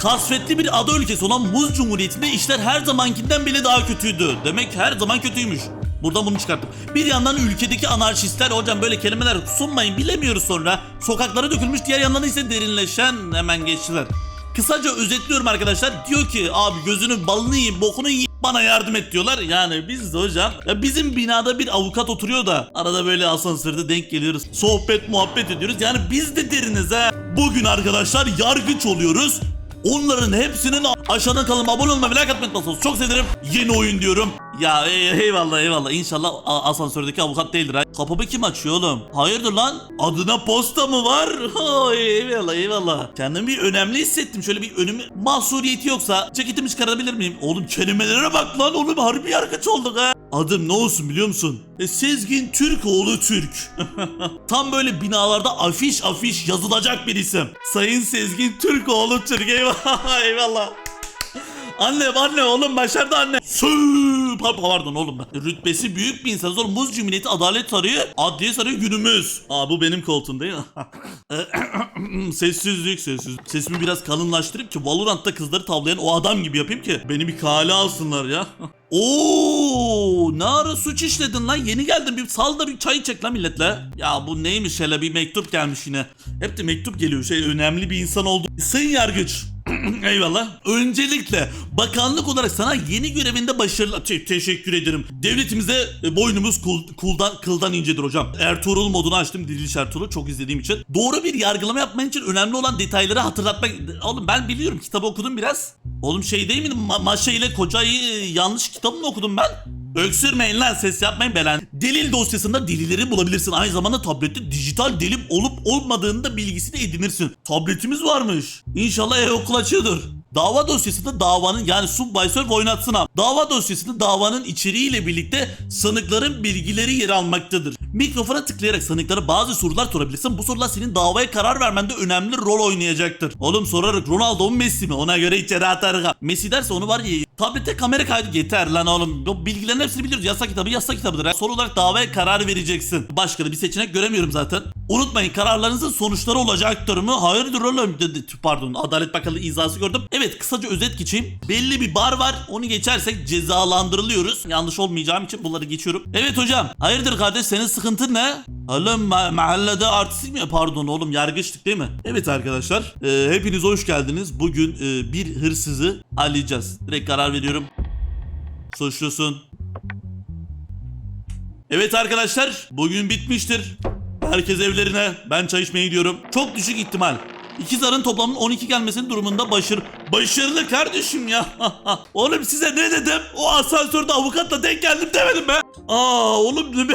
kasvetli bir ada ülkesi olan Muz Cumhuriyeti'nde işler her zamankinden bile daha kötüydü. Demek her zaman kötüymüş. Buradan bunu çıkarttım. Bir yandan ülkedeki anarşistler hocam böyle kelimeler sunmayın bilemiyoruz sonra. Sokaklara dökülmüş diğer yandan ise derinleşen hemen geçtiler. Kısaca özetliyorum arkadaşlar. Diyor ki abi gözünü balını yiyin bokunu yiyin bana yardım et diyorlar. Yani biz de hocam ya bizim binada bir avukat oturuyor da arada böyle asansörde denk geliyoruz. Sohbet muhabbet ediyoruz. Yani biz de deriniz ha. Bugün arkadaşlar yargıç oluyoruz. Onların hepsinin aşağıdan kalın abone olma ve like atmayı unutmazsanız çok sevinirim. Yeni oyun diyorum. Ya ey- eyvallah eyvallah. İnşallah asansördeki avukat değildir. ha. Kapımı kim açıyor oğlum? Hayırdır lan? Adına posta mı var? Oy, eyvallah eyvallah. Kendimi bir önemli hissettim. Şöyle bir önümü mahsuriyeti yoksa ceketimi çıkarabilir miyim? Oğlum kelimelere bak lan oğlum harbi yargıç olduk ha. Adım ne olsun biliyor musun? E, Sezgin Türkoğlu Türk. Tam böyle binalarda afiş afiş yazılacak bir isim. Sayın Sezgin Türkoğlu Türk eyvallah eyvallah. Anne anne oğlum başardı anne. Sü Pa- pardon oğlum ben. Rütbesi büyük bir insanız oğlum. Muz Cumhuriyeti Adalet Sarayı, Adliye Sarayı günümüz. Aa bu benim koltuğum değil mi? Sessizlik sessiz. Sesimi biraz kalınlaştırıp ki Valorant'ta kızları tavlayan o adam gibi yapayım ki beni bir kale alsınlar ya. Oo, ne ara suç işledin lan? Yeni geldin bir sal da bir çay çek lan milletle. Ya bu neymiş hele bir mektup gelmiş yine. Hep de mektup geliyor şey önemli bir insan oldu. Sayın Yargıç. Eyvallah. Öncelikle bakanlık olarak sana yeni görevinde başarılar Te- teşekkür ederim. Devletimize e, boynumuz kul, kuldan, kıldan incedir hocam. Ertuğrul modunu açtım Diriliş Ertuğrul çok izlediğim için. Doğru bir yargılama yapman için önemli olan detayları hatırlatmak. Oğlum ben biliyorum kitabı okudum biraz. Oğlum şey değil miydi Ma- Maşa ile Koca'yı e, yanlış kitabını okudum ben. Öksürmeyin lan ses yapmayın belen. Delil dosyasında delilleri bulabilirsin. Aynı zamanda tablette dijital delil olup olmadığını da bilgisini edinirsin. Tabletimiz varmış. İnşallah e-okul açıyordur. Dava dosyasında davanın yani subvisor oynatsın ha. Dava dosyasında davanın içeriğiyle birlikte sanıkların bilgileri yer almaktadır. Mikrofona tıklayarak sanıklara bazı sorular sorabilirsin. Bu sorular senin davaya karar vermende önemli rol oynayacaktır. Oğlum sorarak Ronaldo mu Messi mi? Ona göre içeri atarız. ha. Messi derse onu var ya tablette kamera kaydı yeter lan oğlum. Bu bilgilerin hepsini biliyoruz. Yasa kitabı yasa kitabıdır. ha. Soru olarak davaya karar vereceksin. Başka da bir seçenek göremiyorum zaten. Unutmayın kararlarınızın sonuçları olacaktır mı? Hayırdır oğlum dedi. Pardon Adalet Bakanlığı izası gördüm. Evet kısaca özet geçeyim. Belli bir bar var. Onu geçersek cezalandırılıyoruz. Yanlış olmayacağım için bunları geçiyorum. Evet hocam. Hayırdır kardeş senin sıkıntın ne? Oğlum ma- mahallede artistik mi? Pardon oğlum yargıçtık değil mi? Evet arkadaşlar. e, hepiniz hoş geldiniz. Bugün e, bir hırsızı arayacağız. Direkt karar veriyorum. Suçlusun. Evet arkadaşlar bugün bitmiştir. Herkes evlerine. Ben çay içmeye gidiyorum. Çok düşük ihtimal. İki zarın toplamının 12 gelmesinin durumunda başarı... Başarılı kardeşim ya. oğlum size ne dedim? O asansörde avukatla denk geldim demedim be. Aa oğlum ne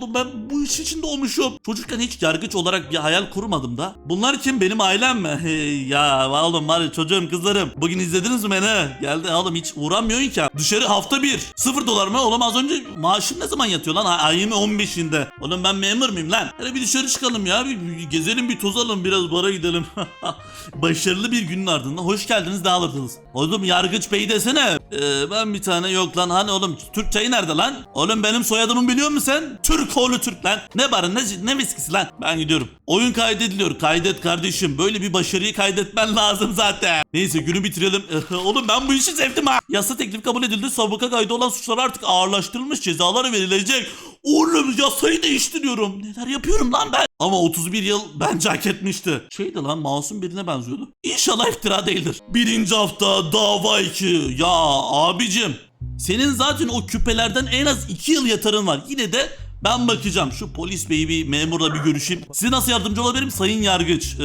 ben bu iş için doğmuşum. Çocukken hiç yargıç olarak bir hayal kurmadım da. Bunlar kim? Benim ailem mi? Ya oğlum var çocuğum kızlarım. Bugün izlediniz mi beni? Geldi oğlum hiç uğramıyorsun ki. Dışarı hafta bir. Sıfır dolar mı? Oğlum az önce maaşım ne zaman yatıyor lan? Ay- Ayın 15'inde. Oğlum ben memur muyum lan? Hele bir dışarı çıkalım ya. Bir, bir gezelim bir tozalım biraz bara gidelim. Başarılı bir günün ardından hoş geldiniz ne alırdınız? Oğlum yargıç bey desene. Ee, ben bir tane yok lan. Hani oğlum Türk çayı nerede lan? Oğlum benim soyadımı biliyor musun sen? Türk oğlu Türk lan. Ne barı ne, ne viskisi lan? Ben gidiyorum. Oyun kaydediliyor. Kaydet kardeşim. Böyle bir başarıyı kaydetmen lazım zaten. Neyse günü bitirelim. oğlum ben bu işi sevdim ha. Yasa teklif kabul edildi. Sabıka kaydı olan suçlar artık ağırlaştırılmış cezalar verilecek. Oğlum yasayı değiştiriyorum. Neler yapıyorum lan ben? Ama 31 yıl bence hak etmişti. Şeydi lan masum birine benziyordu. İnşallah iftira değildir. Birinci hafta dava 2. Ya abicim. Senin zaten o küpelerden en az 2 yıl yatarın var. Yine de ben bakacağım. Şu polis beyi bir memurla bir görüşeyim. Size nasıl yardımcı olabilirim sayın yargıç? Ee,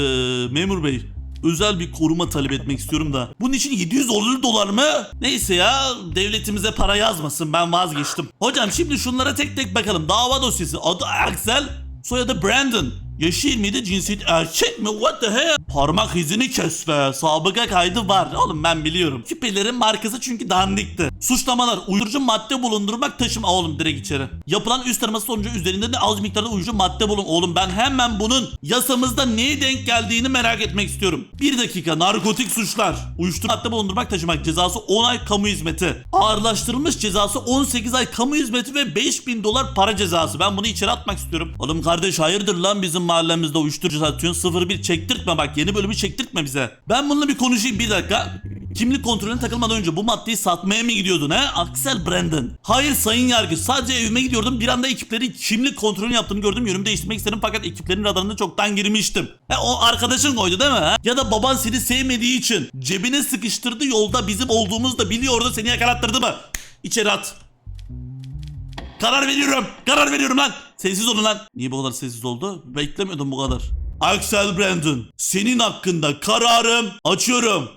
memur bey özel bir koruma talep etmek istiyorum da. Bunun için 700 dolar mı? Neyse ya devletimize para yazmasın ben vazgeçtim. Hocam şimdi şunlara tek tek bakalım. Dava dosyası adı Axel soyadı Brandon. Yaşı 27 cinsiyet erkek mi? What the hell? Parmak izini kes be. Sabıka kaydı var. Oğlum ben biliyorum. Küpelerin markası çünkü dandikti. Suçlamalar. Uyuşturucu madde bulundurmak taşıma. Oğlum direkt içeri. Yapılan üst araması sonucu üzerinde de az miktarda uyuşturucu madde bulun. Oğlum ben hemen bunun yasamızda neye denk geldiğini merak etmek istiyorum. Bir dakika. Narkotik suçlar. Uyuşturucu madde bulundurmak taşımak cezası 10 ay kamu hizmeti. Ağırlaştırılmış cezası 18 ay kamu hizmeti ve 5000 dolar para cezası. Ben bunu içeri atmak istiyorum. Oğlum kardeş hayırdır lan bizim mahallemizde uyuşturucu satıyorsun 01 çektirtme bak yeni bölümü çektirtme bize. Ben bununla bir konuşayım bir dakika. Kimlik kontrolüne takılmadan önce bu maddeyi satmaya mı gidiyordun he? Axel Brandon. Hayır sayın yargıç sadece evime gidiyordum bir anda ekiplerin kimlik kontrolünü yaptığını gördüm yönümü değiştirmek istedim fakat ekiplerin radarına çoktan girmiştim. He o arkadaşın koydu değil mi he? Ya da baban seni sevmediği için cebine sıkıştırdı yolda bizim olduğumuzu da biliyordu seni yakalattırdı mı? İçeri at. Karar veriyorum. Karar veriyorum lan. Sessiz olun lan. Niye bu kadar sessiz oldu? Beklemiyordum bu kadar. Axel Brandon. Senin hakkında kararım açıyorum.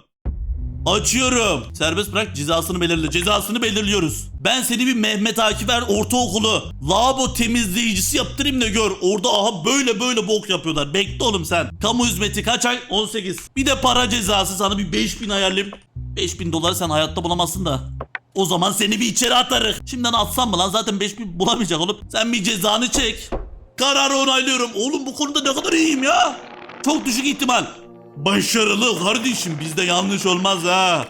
Açıyorum. Serbest bırak cezasını belirle. Cezasını belirliyoruz. Ben seni bir Mehmet Akiber ortaokulu lavabo temizleyicisi yaptırayım da gör. Orada aha böyle böyle bok yapıyorlar. Bekle oğlum sen. Kamu hizmeti kaç ay? 18. Bir de para cezası sana bir 5000 ayarlayayım. 5000 doları sen hayatta bulamazsın da. O zaman seni bir içeri atarız. Şimdiden atsam mı lan zaten 5000 bulamayacak oğlum. Sen bir cezanı çek. Kararı onaylıyorum. Oğlum bu konuda ne kadar iyiyim ya. Çok düşük ihtimal. Başarılı kardeşim bizde yanlış olmaz ha.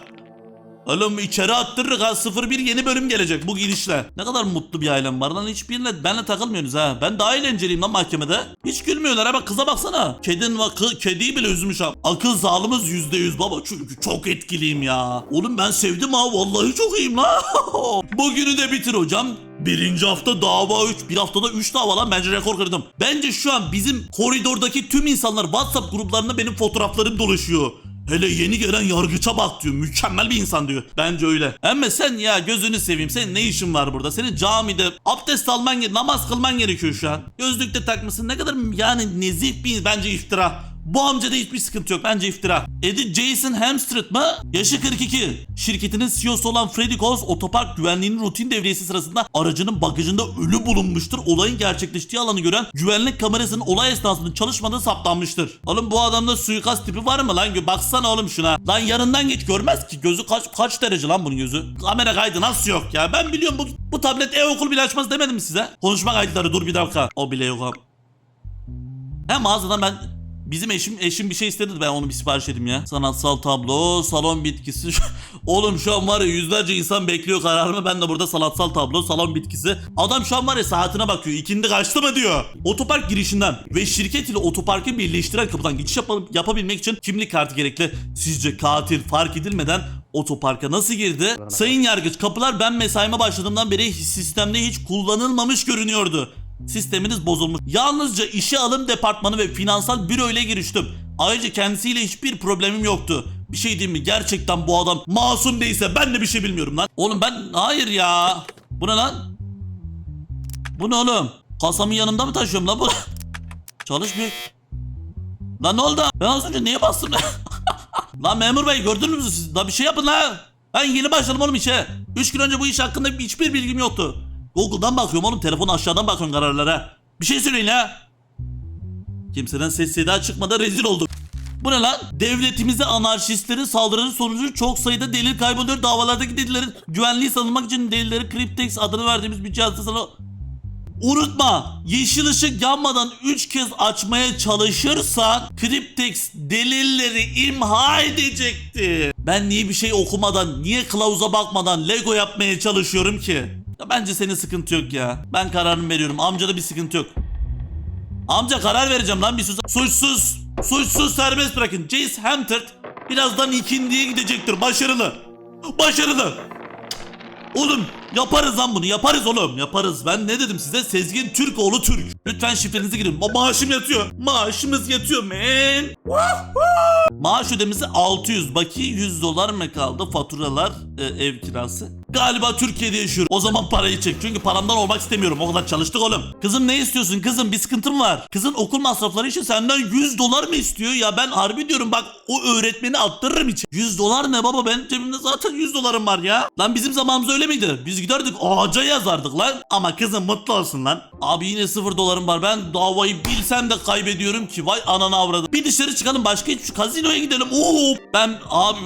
Oğlum içeri attırırız ha 01 yeni bölüm gelecek bu gidişle. Ne kadar mutlu bir ailem var lan hiçbirine benle takılmıyorsunuz ha. Ben daha eğlenceliyim lan mahkemede. Hiç gülmüyorlar ha bak kıza baksana. Kedin var kı, kediyi bile üzmüş ha. Akıl sağlığımız %100 baba çünkü çok etkiliyim ya. Oğlum ben sevdim ha vallahi çok iyiyim lan. Bugünü de bitir hocam. Birinci hafta dava 3. Bir haftada 3 dava lan bence rekor kırdım. Bence şu an bizim koridordaki tüm insanlar WhatsApp gruplarında benim fotoğraflarım dolaşıyor. Hele yeni gelen yargıça bak diyor. Mükemmel bir insan diyor. Bence öyle. Ama sen ya gözünü seveyim. Senin ne işin var burada? Senin camide abdest alman, namaz kılman gerekiyor şu an. Gözlük de takmışsın. Ne kadar yani nezih bir bence iftira. Bu amcada hiçbir sıkıntı yok. Bence iftira. Edi Jason Hemstreet mı? Yaşı 42. Şirketinin CEO'su olan Freddy Coles otopark güvenliğinin rutin devriyesi sırasında aracının bagajında ölü bulunmuştur. Olayın gerçekleştiği alanı gören güvenlik kamerasının olay esnasında çalışmadığı saptanmıştır. Oğlum bu adamda suikast tipi var mı lan? Baksana oğlum şuna. Lan yanından geç görmez ki. Gözü kaç kaç derece lan bunun gözü? Kamera kaydı nasıl yok ya? Ben biliyorum bu, bu tablet e-okul bile açmaz demedim size? Konuşma kayıtları dur bir dakika. O bile yok abi. He mağazadan ben Bizim eşim eşim bir şey istedi ben onu bir sipariş edeyim ya. Sanatsal tablo, salon bitkisi. Oğlum şu an var ya yüzlerce insan bekliyor kararımı. Ben de burada sanatsal tablo, salon bitkisi. Adam şu an var ya saatine bakıyor. İkindi kaçtı mı diyor. Otopark girişinden ve şirket ile otoparkı birleştiren kapıdan geçiş yap- yapabilmek için kimlik kartı gerekli. Sizce katil fark edilmeden otoparka nasıl girdi? Sayın Yargıç kapılar ben mesaime başladığımdan beri sistemde hiç kullanılmamış görünüyordu. Sisteminiz bozulmuş. Yalnızca işe alım departmanı ve finansal büro ile giriştim. Ayrıca kendisiyle hiçbir problemim yoktu. Bir şey diyeyim mi? Gerçekten bu adam masum değilse ben de bir şey bilmiyorum lan. Oğlum ben hayır ya. Bu ne lan? Bu ne oğlum? Kasamın yanında mı taşıyorum lan bu? Çalışmıyor. Lan ne oldu? Ben az önce niye bastım? lan memur bey gördünüz mü siz? Lan bir şey yapın lan. Ben yeni başladım oğlum işe. 3 gün önce bu iş hakkında hiçbir bilgim yoktu. Google'dan bakıyorum oğlum telefonu aşağıdan bakıyorum kararlara. Bir şey söyleyin ha. Kimseden ses seda çıkmadan rezil olduk. Bu ne lan? Devletimize anarşistlerin saldırıları sonucu çok sayıda delil kayboluyor. Davalardaki delillerin güvenliği sağlamak için delilleri Cryptex adını verdiğimiz bir cihazda sana... Unutma yeşil ışık yanmadan 3 kez açmaya çalışırsan Cryptex delilleri imha edecekti. Ben niye bir şey okumadan, niye kılavuza bakmadan Lego yapmaya çalışıyorum ki? Ya bence senin sıkıntı yok ya. Ben kararımı veriyorum. Amcada bir sıkıntı yok. Amca karar vereceğim lan bir sus. Suçsuz. Suçsuz serbest bırakın. Jace Hampton birazdan ikindiye gidecektir. Başarılı. Başarılı. Oğlum yaparız lan bunu yaparız oğlum yaparız. Ben ne dedim size Sezgin Türkoğlu Türk. Lütfen şifrenizi girin. Ma maaşım yatıyor. Maaşımız yatıyor men. Maaş ödemesi 600. Baki 100 dolar mı kaldı? Faturalar, e, ev kirası. Galiba Türkiye'de yaşıyorum. O zaman parayı çek. Çünkü paramdan olmak istemiyorum. O kadar çalıştık oğlum. Kızım ne istiyorsun? Kızım bir sıkıntım var. Kızın okul masrafları için senden 100 dolar mı istiyor? Ya ben harbi diyorum bak o öğretmeni attırırım için. 100 dolar ne baba? Ben cebimde zaten 100 dolarım var ya. Lan bizim zamanımız öyle miydi? Biz giderdik ağaca yazardık lan. Ama kızım mutlu olsun lan. Abi yine 0 dolarım var. Ben davayı bilsem de kaybediyorum ki. Vay ananı avradım. Bir dışarı çıkalım başka hiç kazinoya gidelim. Oo ben abi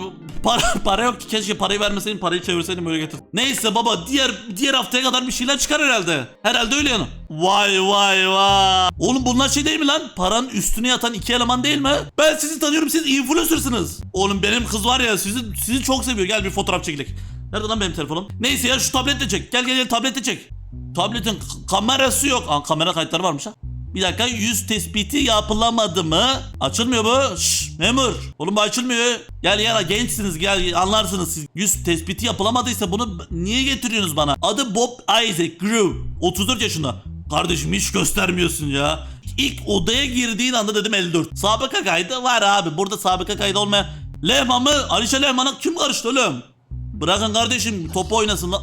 para, para yok ki keşke parayı vermeseydim parayı çevirseydim öyle getir. Neyse baba diğer diğer haftaya kadar bir şeyler çıkar herhalde. Herhalde öyle yani. Vay vay vay. Oğlum bunlar şey değil mi lan? Paranın üstüne yatan iki eleman değil mi? Ben sizi tanıyorum siz influencer'sınız. Oğlum benim kız var ya sizi, sizi çok seviyor. Gel bir fotoğraf çekilelim. Nerede lan benim telefonum? Neyse ya şu tabletle çek. Gel gel gel tabletle çek. Tabletin kamerası yok. Aa, kamera kayıtları varmış ha. Bir dakika yüz tespiti yapılamadı mı? Açılmıyor bu. Şşş memur. Oğlum bu açılmıyor. Gel gel gençsiniz gel anlarsınız siz. Yüz tespiti yapılamadıysa bunu niye getiriyorsunuz bana? Adı Bob Isaac Groove. 34 yaşında. Kardeşim hiç göstermiyorsun ya. İlk odaya girdiğin anda dedim 54. Sabıka kaydı var abi. Burada sabıka kaydı olmayan. Lehman mı? Alişe Lehman'a kim karıştı oğlum? Bırakın kardeşim topu oynasın la-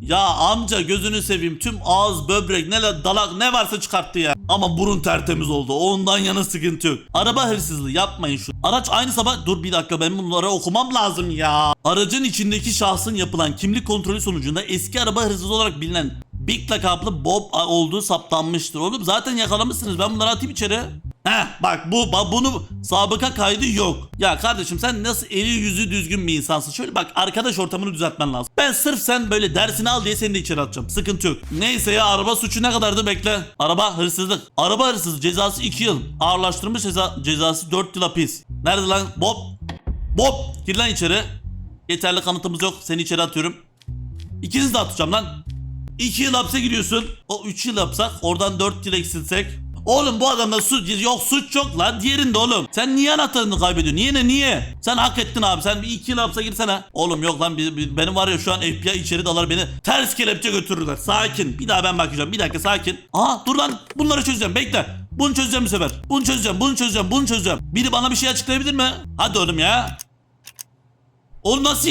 Ya amca gözünü seveyim tüm ağız böbrek ne la- dalak ne varsa çıkarttı ya. Ama burun tertemiz oldu ondan yana sıkıntı yok. Araba hırsızlığı yapmayın şu. Araç aynı sabah dur bir dakika ben bunları okumam lazım ya. Aracın içindeki şahsın yapılan kimlik kontrolü sonucunda eski araba hırsızı olarak bilinen Big lakaplı Bob olduğu saptanmıştır. Oğlum zaten yakalamışsınız ben bunları atayım içeri. Heh bak bu ba- bunu sabıka kaydı yok. Ya kardeşim sen nasıl eli yüzü düzgün bir insansın. Şöyle bak arkadaş ortamını düzeltmen lazım. Ben sırf sen böyle dersini al diye seni de içeri atacağım. Sıkıntı yok. Neyse ya araba suçu ne kadardı bekle. Araba hırsızlık. Araba hırsızı cezası 2 yıl. Ağırlaştırılmış ceza, cezası 4 yıl hapis. Nerede lan Bob? Bob gir lan içeri. Yeterli kanıtımız yok. Seni içeri atıyorum. İkinizi de atacağım lan. 2 yıl hapse giriyorsun. O 3 yıl yapsak oradan 4 yıl eksilsek. Oğlum bu adamda suç yok suç yok lan diğerinde oğlum. Sen niye anahtarını kaybediyorsun? Niye ne niye? Sen hak ettin abi. Sen bir 2 yıl hapse girsene. Oğlum yok lan bir- bir- benim var ya şu an FBI içeri dalar beni ters kelepçe götürürler. Sakin. Bir daha ben bakacağım. Bir dakika sakin. Aa dur lan bunları çözeceğim. Bekle. Bunu çözeceğim bu sefer. Bunu çözeceğim. Bunu çözeceğim. Bunu çözeceğim. Biri bana bir şey açıklayabilir mi? Hadi oğlum ya. Oğlum nasıl?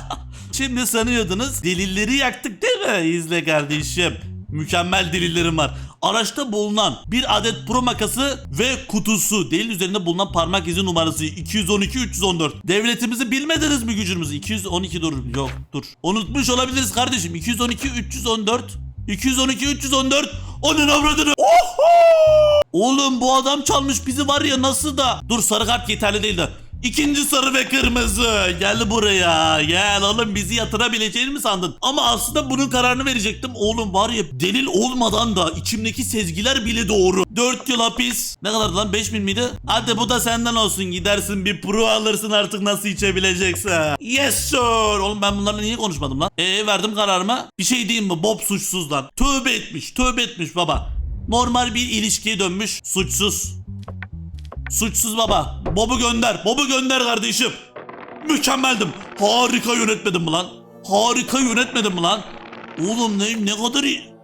Şimdi sanıyordunuz delilleri yaktık değil mi? İzle kardeşim. Mükemmel delillerim var. Araçta bulunan bir adet pro makası ve kutusu. Delil üzerinde bulunan parmak izi numarası 212 314. Devletimizi bilmediniz mi gücümüzü? 212 dur. Yok dur. Unutmuş olabiliriz kardeşim. 212 314. 212 314. Onun avradını. Oho! Oğlum bu adam çalmış bizi var ya nasıl da. Dur sarı kart yeterli değil de. İkinci sarı ve kırmızı. Gel buraya. Gel oğlum bizi yatırabileceğini mi sandın? Ama aslında bunun kararını verecektim. Oğlum var ya delil olmadan da içimdeki sezgiler bile doğru. 4 yıl hapis. Ne kadar lan 5000 miydi? Hadi bu da senden olsun. Gidersin bir pro alırsın artık nasıl içebilecekse. Yes sir. Oğlum ben bunlarla niye konuşmadım lan? Ee verdim kararımı. Bir şey diyeyim mi? Bob suçsuz lan. Tövbe etmiş. Tövbe etmiş baba. Normal bir ilişkiye dönmüş. Suçsuz. Suçsuz baba. Bob'u gönder. Bob'u gönder kardeşim. Mükemmeldim. Harika yönetmedim mi lan? Harika yönetmedim mi lan? Oğlum ne, ne kadar iyi.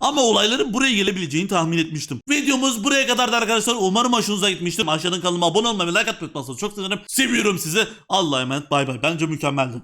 Ama olayların buraya gelebileceğini tahmin etmiştim. Videomuz buraya kadardı arkadaşlar. Umarım hoşunuza gitmiştir. Aşağıdan kanalıma abone olmayı like atmayı unutmazsanız çok sevinirim. Seviyorum sizi. Allah'a emanet. Bay bay. Bence mükemmeldi.